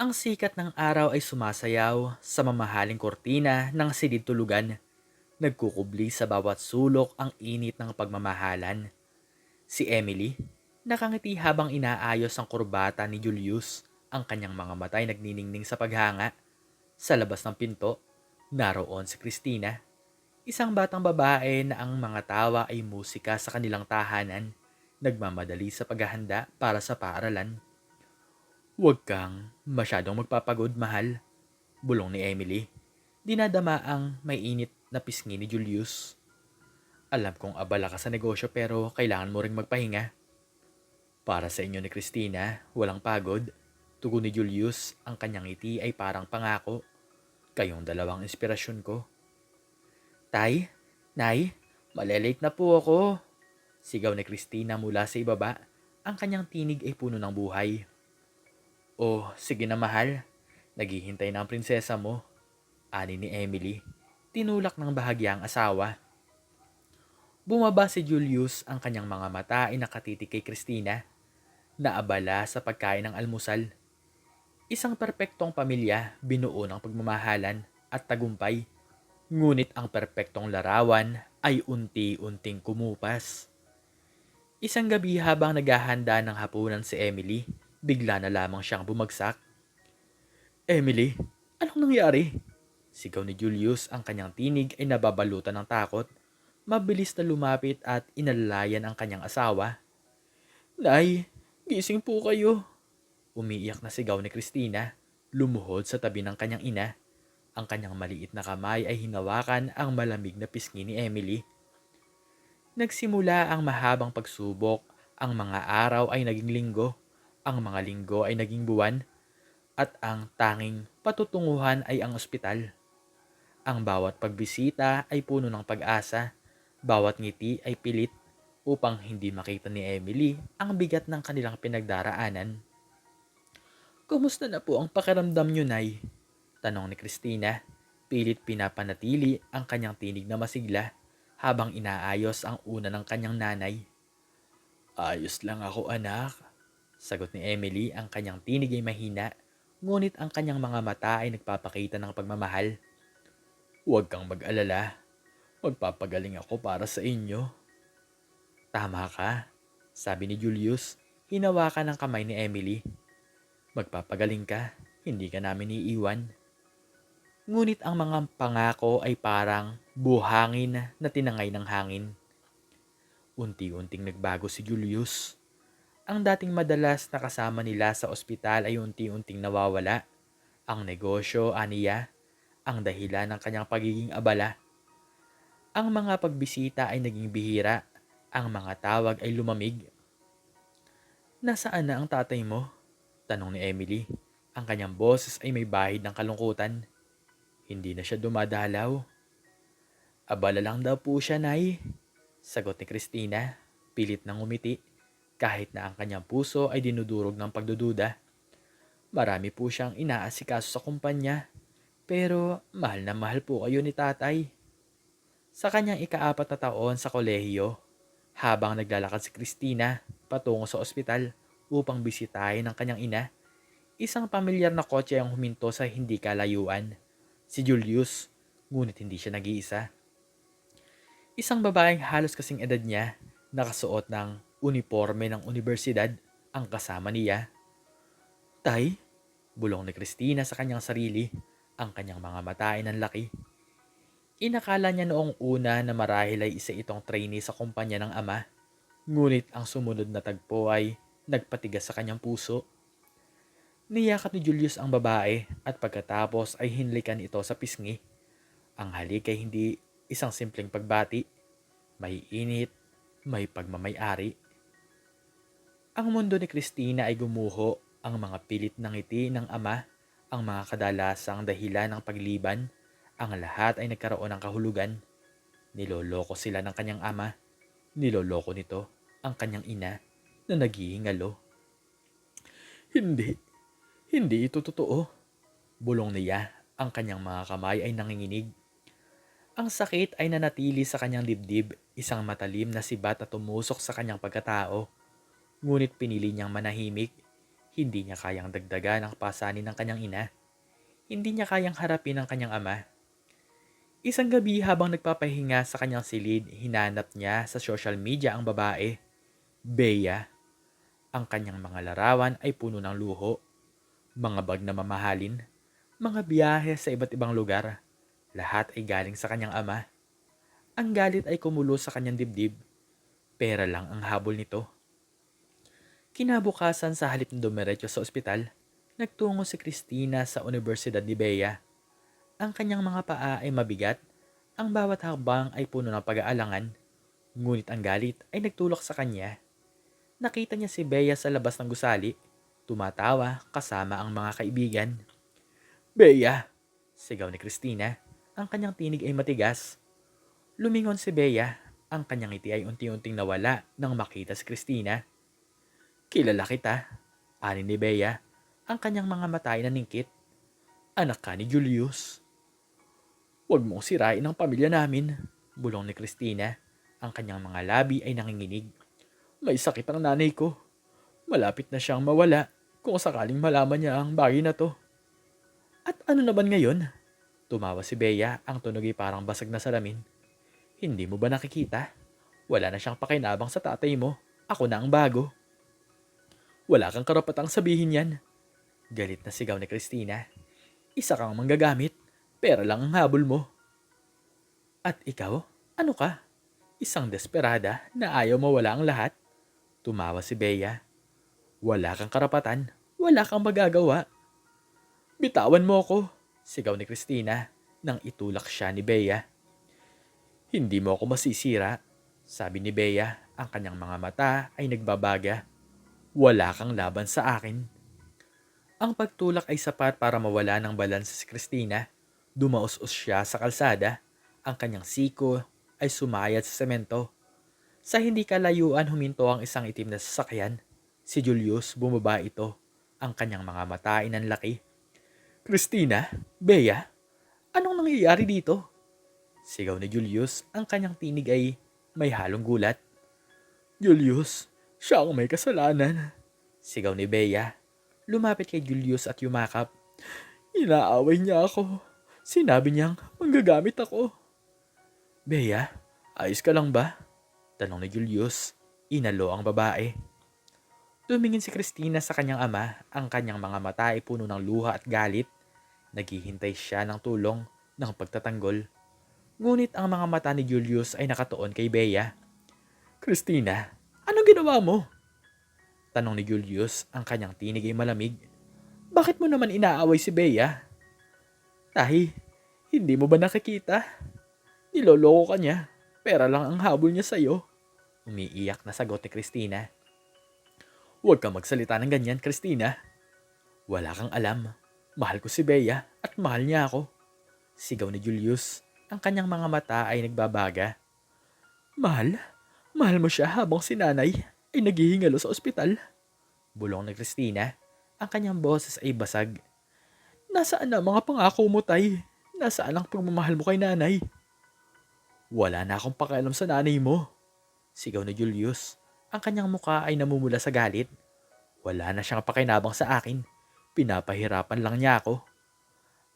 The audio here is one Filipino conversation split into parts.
Ang sikat ng araw ay sumasayaw sa mamahaling kortina ng silid tulugan. Nagkukubli sa bawat sulok ang init ng pagmamahalan. Si Emily, nakangiti habang inaayos ang kurbata ni Julius, ang kanyang mga mata ay nagniningning sa paghanga. Sa labas ng pinto, naroon si Christina, isang batang babae na ang mga tawa ay musika sa kanilang tahanan, nagmamadali sa paghahanda para sa paaralan. Huwag kang masyadong magpapagod, mahal. Bulong ni Emily. Dinadama ang may init na pisngi ni Julius. Alam kong abala ka sa negosyo pero kailangan mo ring magpahinga. Para sa inyo ni Christina, walang pagod. Tugon ni Julius, ang kanyang ngiti ay parang pangako. Kayong dalawang inspirasyon ko. Tay, Nay, malelate na po ako. Sigaw ni Christina mula sa ibaba. Ang kanyang tinig ay puno ng buhay. Oh, sige na mahal. Naghihintay na ang prinsesa mo. Ani ni Emily. Tinulak ng bahagya ang asawa. Bumaba si Julius ang kanyang mga mata ay nakatitig kay Christina. Naabala sa pagkain ng almusal. Isang perpektong pamilya, binuo ng pagmamahalan at tagumpay. Ngunit ang perpektong larawan ay unti-unting kumupas. Isang gabi habang naghahanda ng hapunan si Emily, bigla na lamang siyang bumagsak. Emily, anong nangyari? Sigaw ni Julius ang kanyang tinig ay nababalutan ng takot. Mabilis na lumapit at inalalayan ang kanyang asawa. Nay, gising po kayo. Umiiyak na sigaw ni Christina, lumuhod sa tabi ng kanyang ina. Ang kanyang maliit na kamay ay hinawakan ang malamig na pisngi ni Emily. Nagsimula ang mahabang pagsubok, ang mga araw ay naging linggo, ang mga linggo ay naging buwan, at ang tanging patutunguhan ay ang ospital. Ang bawat pagbisita ay puno ng pag-asa, bawat ngiti ay pilit upang hindi makita ni Emily ang bigat ng kanilang pinagdaraanan. Kumusta na po ang pakiramdam niyo, Nay? Tanong ni Christina. Pilit pinapanatili ang kanyang tinig na masigla habang inaayos ang una ng kanyang nanay. Ayos lang ako, anak. Sagot ni Emily, ang kanyang tinig ay mahina, ngunit ang kanyang mga mata ay nagpapakita ng pagmamahal. Huwag kang mag-alala. Magpapagaling ako para sa inyo. Tama ka, sabi ni Julius, hinawakan ng kamay ni Emily. Magpapagaling ka, hindi ka namin iiwan. Ngunit ang mga pangako ay parang buhangin na tinangay ng hangin. Unti-unting nagbago si Julius. Ang dating madalas na kasama nila sa ospital ay unti-unting nawawala. Ang negosyo, aniya, ang dahilan ng kanyang pagiging abala. Ang mga pagbisita ay naging bihira. Ang mga tawag ay lumamig. Nasaan na ang tatay mo? Tanong ni Emily. Ang kanyang boses ay may bahid ng kalungkutan. Hindi na siya dumadalaw. Abala lang daw po siya, Nay. Sagot ni Christina, pilit nang umiti, kahit na ang kanyang puso ay dinudurog ng pagdududa. Marami po siyang inaasikaso sa kumpanya, pero mahal na mahal po kayo ni tatay. Sa kanyang ikaapat na taon sa kolehiyo, habang naglalakad si Christina patungo sa ospital upang bisitahin ang kanyang ina, isang pamilyar na kotse ang huminto sa hindi kalayuan. Si Julius, ngunit hindi siya nag-iisa. Isang babaeng halos kasing edad niya, nakasuot ng uniforme ng universidad, ang kasama niya. Tay, bulong ni Christina sa kanyang sarili, ang kanyang mga mata ay nanlaki. Inakala niya noong una na marahil ay isa itong trainee sa kumpanya ng ama, ngunit ang sumunod na tagpo ay nagpatigas sa kanyang puso. Niyakap ni Julius ang babae at pagkatapos ay hinlikan ito sa pisngi. Ang halik ay hindi isang simpleng pagbati. May init, may pagmamayari. Ang mundo ni Christina ay gumuho ang mga pilit ng ngiti ng ama, ang mga kadalasang dahilan ng pagliban, ang lahat ay nagkaroon ng kahulugan. Niloloko sila ng kanyang ama. Niloloko nito ang kanyang ina na naghihingalo. Hindi. Hindi ito totoo. Bulong niya, ang kanyang mga kamay ay nanginginig. Ang sakit ay nanatili sa kanyang dibdib, isang matalim na sibat na tumusok sa kanyang pagkatao. Ngunit pinili niyang manahimik. Hindi niya kayang dagdagan ang pasanin ng kanyang ina. Hindi niya kayang harapin ang kanyang ama. Isang gabi habang nagpapahinga sa kanyang silid, hinanap niya sa social media ang babae, Bea. Ang kanyang mga larawan ay puno ng luho, mga bag na mamahalin, mga biyahe sa iba't ibang lugar. Lahat ay galing sa kanyang ama. Ang galit ay kumulo sa kanyang dibdib. Pera lang ang habol nito. Kinabukasan sa halip na dumiretso sa ospital, nagtungo si Christina sa Universidad ni Bea. Ang kanyang mga paa ay mabigat, ang bawat hakbang ay puno ng pag-aalangan, ngunit ang galit ay nagtulak sa kanya. Nakita niya si Bea sa labas ng gusali, tumatawa kasama ang mga kaibigan. Bea! Sigaw ni Christina, ang kanyang tinig ay matigas. Lumingon si Bea, ang kanyang ngiti ay unti-unting nawala nang makita si Christina. Kilala kita, ani ni Bea, ang kanyang mga mata ay naningkit. Anak ka ni Julius. Huwag mong sirain ang pamilya namin, bulong ni Christina. Ang kanyang mga labi ay nanginginig. May sakit ang nanay ko. Malapit na siyang mawala kung sakaling malaman niya ang bagay na to. At ano naman ngayon? Tumawa si Bea, ang tunog ay parang basag na salamin. Hindi mo ba nakikita? Wala na siyang pakinabang sa tatay mo. Ako na ang bago. Wala kang karapatang sabihin yan. Galit na sigaw ni Christina. Isa kang manggagamit. Pera lang ang habol mo. At ikaw? Ano ka? Isang desperada na ayaw mawala ang lahat? Tumawa si Bea. Wala kang karapatan. Wala kang magagawa. Bitawan mo ako, sigaw ni Christina nang itulak siya ni Bea. Hindi mo ako masisira, sabi ni Bea. Ang kanyang mga mata ay nagbabaga. Wala kang laban sa akin. Ang pagtulak ay sapat para mawala ng balanse si Christina. Dumaos-os siya sa kalsada. Ang kanyang siko ay sumayad sa semento. Sa hindi kalayuan huminto ang isang itim na sasakyan. Si Julius bumaba ito. Ang kanyang mga mata ay nanlaki. Christina? Bea? Anong nangyayari dito? Sigaw ni Julius. Ang kanyang tinig ay may halong gulat. Julius, siya ang may kasalanan. Sigaw ni Bea. Lumapit kay Julius at yumakap. Inaaway niya ako. Sinabi niyang manggagamit ako. Bea, ayos ka lang ba? Tanong ni Julius. Inalo ang babae. Tumingin si Christina sa kanyang ama. Ang kanyang mga mata ay puno ng luha at galit. Naghihintay siya ng tulong ng pagtatanggol. Ngunit ang mga mata ni Julius ay nakatuon kay Bea. Christina, anong ginawa mo? Tanong ni Julius, ang kanyang tinig ay malamig. Bakit mo naman inaaway si Bea? Tahi, hindi mo ba nakikita? Niloloko ka niya. Pera lang ang habol niya sa'yo. Umiiyak na sagot ni Christina. Huwag kang magsalita ng ganyan, Christina. Wala kang alam. Mahal ko si Bea at mahal niya ako. Sigaw ni Julius. Ang kanyang mga mata ay nagbabaga. Mahal? Mahal mo siya habang si nanay ay naghihingalo sa ospital? Bulong ni Christina. Ang kanyang boses ay basag. Nasaan na mga pangako mo, tay? Nasaan ang pagmamahal mo kay nanay? Wala na akong pakialam sa nanay mo. Sigaw ni Julius. Ang kanyang muka ay namumula sa galit. Wala na siyang pakinabang sa akin. Pinapahirapan lang niya ako.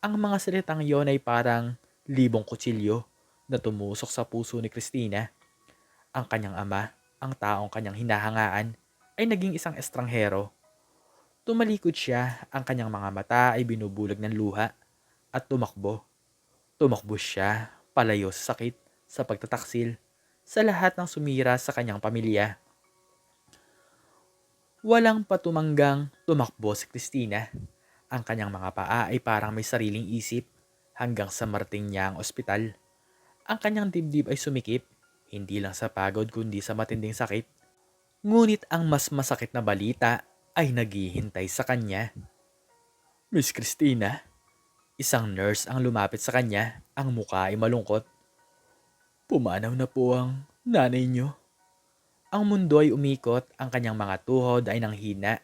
Ang mga salitang yon ay parang libong kutsilyo na tumusok sa puso ni Christina. Ang kanyang ama, ang taong kanyang hinahangaan, ay naging isang estranghero. Tumalikod siya, ang kanyang mga mata ay binubulag ng luha at tumakbo. Tumakbo siya, palayo sa sakit, sa pagtataksil, sa lahat ng sumira sa kanyang pamilya. Walang patumanggang tumakbo si Christina. Ang kanyang mga paa ay parang may sariling isip hanggang sa marating niya ang ospital. Ang kanyang dibdib ay sumikip, hindi lang sa pagod kundi sa matinding sakit. Ngunit ang mas masakit na balita ay naghihintay sa kanya. Miss Christina, isang nurse ang lumapit sa kanya, ang muka ay malungkot. Pumanaw na po ang nanay niyo. Ang mundo ay umikot, ang kanyang mga tuhod ay nanghina,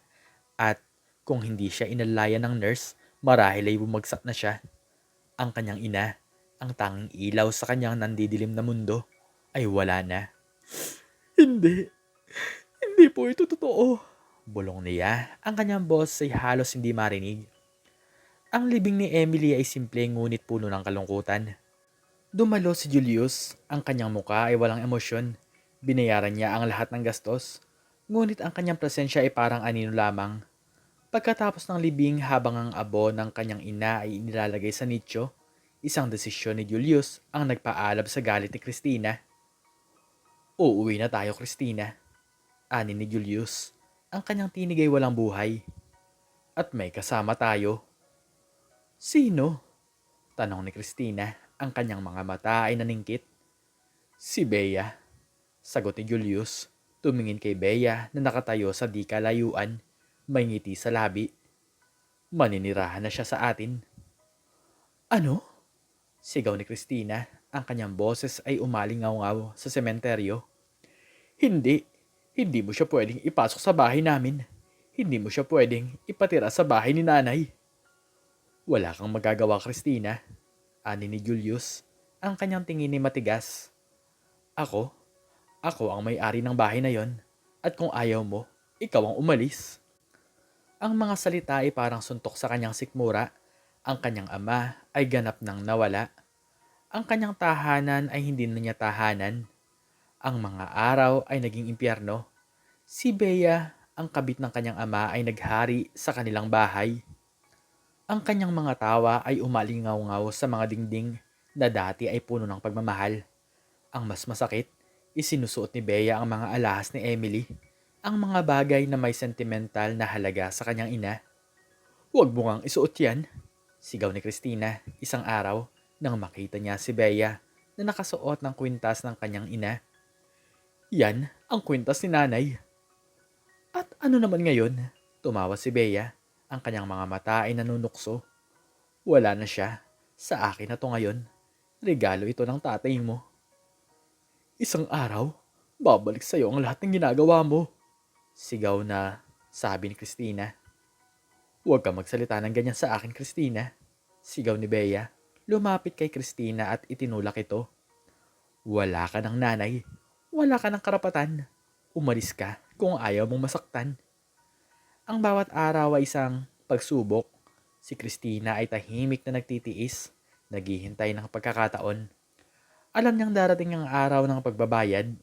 at kung hindi siya inalayan ng nurse, marahil ay bumagsak na siya. Ang kanyang ina, ang tanging ilaw sa kanyang nandidilim na mundo, ay wala na. Hindi. Hindi po ito totoo. Bulong niya, ang kanyang boss ay halos hindi marinig. Ang libing ni Emily ay simple ngunit puno ng kalungkutan. Dumalo si Julius, ang kanyang muka ay walang emosyon. Binayaran niya ang lahat ng gastos, ngunit ang kanyang presensya ay parang anino lamang. Pagkatapos ng libing habang ang abo ng kanyang ina ay inilalagay sa nicho, isang desisyon ni Julius ang nagpaalab sa galit ni Christina. Uuwi na tayo, Christina. Ani ni Julius. Ang kanyang tinig ay walang buhay. At may kasama tayo. Sino? Tanong ni Christina. Ang kanyang mga mata ay naningkit. Si Bea. Sagot ni Julius. Tumingin kay Bea na nakatayo sa di kalayuan. May ngiti sa labi. Maninirahan na siya sa atin. Ano? Sigaw ni Christina. Ang kanyang boses ay umalingaw-ngaw sa sementeryo. Hindi. Hindi mo siya pwedeng ipasok sa bahay namin. Hindi mo siya pwedeng ipatira sa bahay ni nanay. Wala kang magagawa, Christina. Ani ni Julius. Ang kanyang tingin ay matigas. Ako? Ako ang may-ari ng bahay na yon. At kung ayaw mo, ikaw ang umalis. Ang mga salita ay parang suntok sa kanyang sikmura. Ang kanyang ama ay ganap ng nawala. Ang kanyang tahanan ay hindi na niya tahanan. Ang mga araw ay naging impyerno. Si Bea, ang kabit ng kanyang ama ay naghari sa kanilang bahay. Ang kanyang mga tawa ay umalingaw-ngaw sa mga dingding na dati ay puno ng pagmamahal. Ang mas masakit, isinusuot ni Bea ang mga alahas ni Emily, ang mga bagay na may sentimental na halaga sa kanyang ina. Huwag mo ngang isuot yan, sigaw ni Christina isang araw nang makita niya si Bea na nakasuot ng kwintas ng kanyang ina. Yan ang kwintas ni nanay. At ano naman ngayon? Tumawa si Bea. Ang kanyang mga mata ay nanunukso. Wala na siya. Sa akin na to ngayon. Regalo ito ng tatay mo. Isang araw, babalik sa'yo ang lahat ng ginagawa mo. Sigaw na sabi ni Christina. Huwag ka magsalita ng ganyan sa akin, Christina. Sigaw ni Bea. Lumapit kay Christina at itinulak ito. Wala ka ng nanay. Wala ka ng karapatan. Umalis ka kung ayaw mong masaktan. Ang bawat araw ay isang pagsubok. Si Christina ay tahimik na nagtitiis, naghihintay ng pagkakataon. Alam niyang darating ang araw ng pagbabayad.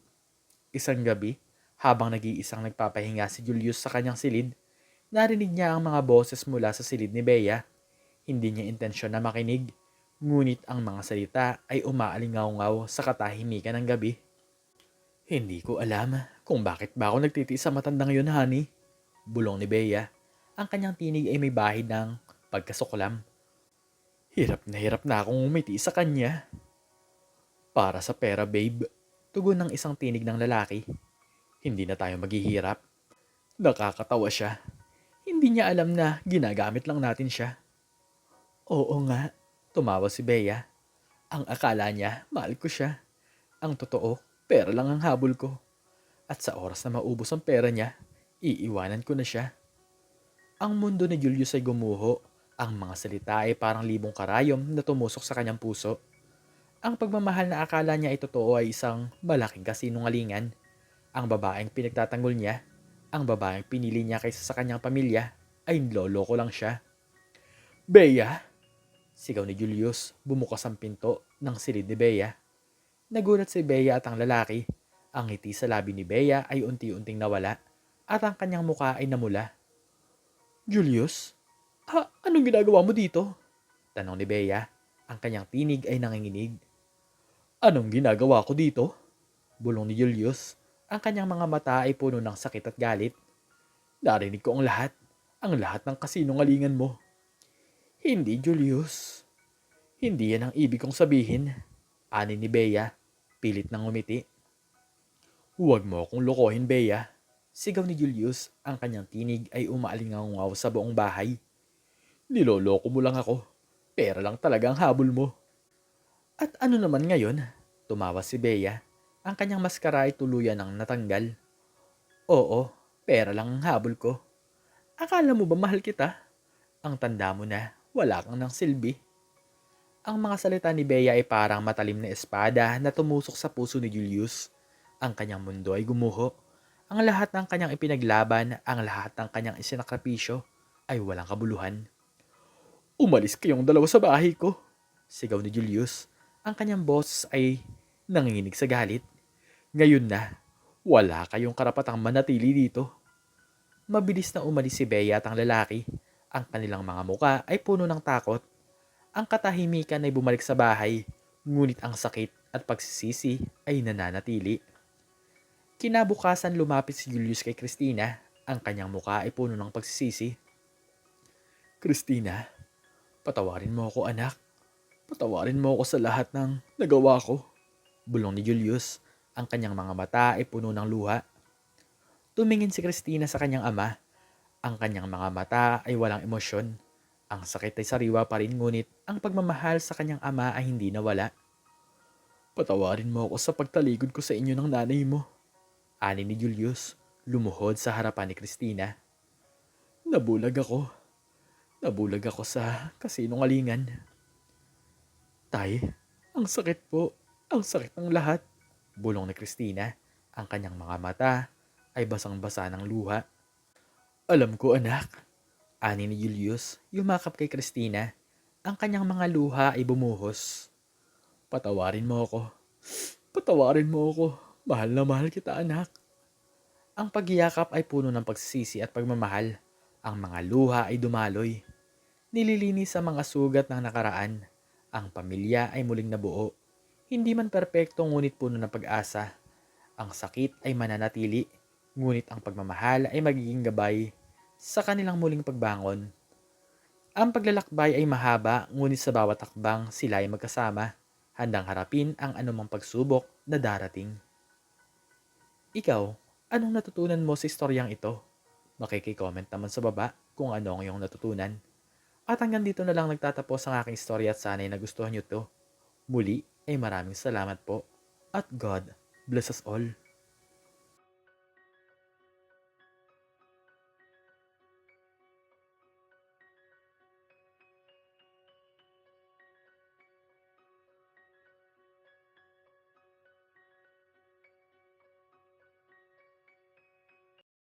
Isang gabi, habang nag-iisang nagpapahinga si Julius sa kanyang silid, narinig niya ang mga boses mula sa silid ni Bea. Hindi niya intensyon na makinig, ngunit ang mga salita ay umaalingaw-ngaw sa katahimikan ng gabi. Hindi ko alam kung bakit ba ako nagtitiis sa matandang yun, honey. Bulong ni Bea. Ang kanyang tinig ay may bahid ng pagkasuklam. Hirap na hirap na akong umiti sa kanya. Para sa pera, babe. Tugon ng isang tinig ng lalaki. Hindi na tayo maghihirap. Nakakatawa siya. Hindi niya alam na ginagamit lang natin siya. Oo nga, tumawa si Bea. Ang akala niya, mahal ko siya. Ang totoo, pera lang ang habol ko. At sa oras na maubos ang pera niya, iiwanan ko na siya. Ang mundo ni Julius ay gumuho. Ang mga salita ay parang libong karayom na tumusok sa kanyang puso. Ang pagmamahal na akala niya ay totoo ay isang malaking kasinungalingan. Ang babaeng pinagtatanggol niya, ang babaeng pinili niya kaysa sa kanyang pamilya, ay loloko lang siya. Bea! Sigaw ni Julius, bumukas ang pinto ng silid ni Bea. Nagulat si Bea at ang lalaki. Ang ngiti sa labi ni Bea ay unti-unting nawala at ang kanyang muka ay namula. Julius? Ha, anong ginagawa mo dito? Tanong ni Bea. Ang kanyang tinig ay nanginginig. Anong ginagawa ko dito? Bulong ni Julius. Ang kanyang mga mata ay puno ng sakit at galit. Narinig ko ang lahat. Ang lahat ng kasinungalingan mo. Hindi, Julius. Hindi yan ang ibig kong sabihin. Ani ni Bea. Pilit nang umiti. Huwag mo akong lokohin, Bea. Sigaw ni Julius, ang kanyang tinig ay umaalingaw sa buong bahay. Niloloko mo lang ako. Pera lang talaga ang habol mo. At ano naman ngayon? Tumawa si Bea. Ang kanyang maskara ay tuluyan ng natanggal. Oo, pera lang ang habol ko. Akala mo ba mahal kita? Ang tanda mo na, wala kang ng silbi. Ang mga salita ni Bea ay parang matalim na espada na tumusok sa puso ni Julius. Ang kanyang mundo ay gumuho. Ang lahat ng kanyang ipinaglaban, ang lahat ng kanyang isinakripisyo ay walang kabuluhan. Umalis kayong dalawa sa bahay ko, sigaw ni Julius. Ang kanyang boss ay nanginginig sa galit. Ngayon na, wala kayong karapatang manatili dito. Mabilis na umalis si Bea at ang lalaki. Ang kanilang mga muka ay puno ng takot. Ang katahimikan ay bumalik sa bahay, ngunit ang sakit at pagsisisi ay nananatili. Kinabukasan lumapit si Julius kay Christina. Ang kanyang muka ay puno ng pagsisisi. Christina, patawarin mo ako anak. Patawarin mo ako sa lahat ng nagawa ko. Bulong ni Julius. Ang kanyang mga mata ay puno ng luha. Tumingin si Christina sa kanyang ama. Ang kanyang mga mata ay walang emosyon. Ang sakit ay sariwa pa rin ngunit ang pagmamahal sa kanyang ama ay hindi nawala. Patawarin mo ako sa pagtaligod ko sa inyo ng nanay mo. Ani ni Julius, lumuhod sa harapan ni Christina. Nabulag ako. Nabulag ako sa kasinungalingan. Tay, ang sakit po. Ang sakit ng lahat. Bulong ni Christina. Ang kanyang mga mata ay basang-basa ng luha. Alam ko anak. Ani ni Julius, yumakap kay Christina. Ang kanyang mga luha ay bumuhos. Patawarin mo ako. Patawarin mo ako. Mahal na mahal kita anak. Ang pagyakap ay puno ng pagsisisi at pagmamahal. Ang mga luha ay dumaloy. Nililinis sa mga sugat ng nakaraan. Ang pamilya ay muling nabuo. Hindi man perpekto ngunit puno ng pag-asa. Ang sakit ay mananatili, ngunit ang pagmamahal ay magiging gabay sa kanilang muling pagbangon. Ang paglalakbay ay mahaba, ngunit sa bawat akbang sila ay magkasama, handang harapin ang anumang pagsubok na darating. Ikaw, anong natutunan mo sa istoryang ito? Makikicomment naman sa baba kung ano ang iyong natutunan. At hanggang dito na lang nagtatapos ang aking istorya at sana'y nagustuhan nyo to. Muli ay maraming salamat po. At God bless us all.